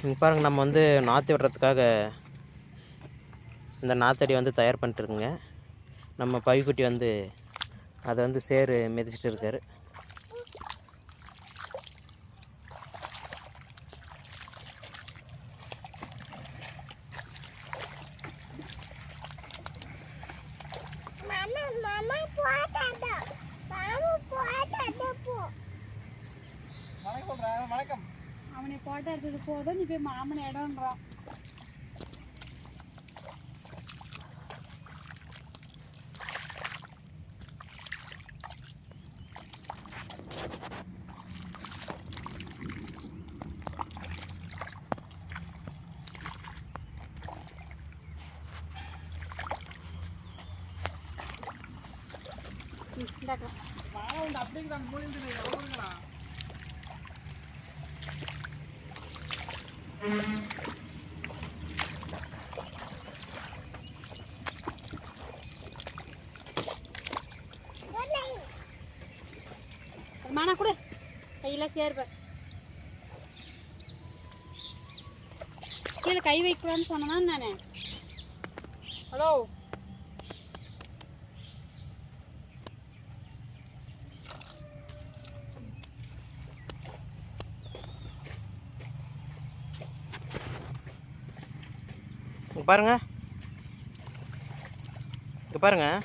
இங்கே பாருங்கள் நம்ம வந்து நாற்று விடுறதுக்காக இந்த நாத்தடி வந்து தயார் பண்ணிட்டுருக்குங்க. நம்ம பவிக்குட்டி வந்து அதை வந்து சேறு மிதிச்சிட்டு இருக்கார். வணக்கம். அவனை போட்டோ எடுத்தது போதும். நீ போய் மாமன் இடம்ன்றான் வாங்க உண்டு அப்படிங்க நான் மூலிந்து எவ்வளோங்களா மானா கொடு. கையில் சேர்ப்பேன் கீழே கை வைக்கலான்னு சொன்னேன் நானே. ஹலோ. பாருங்கள் இங்கே பாருங்கள்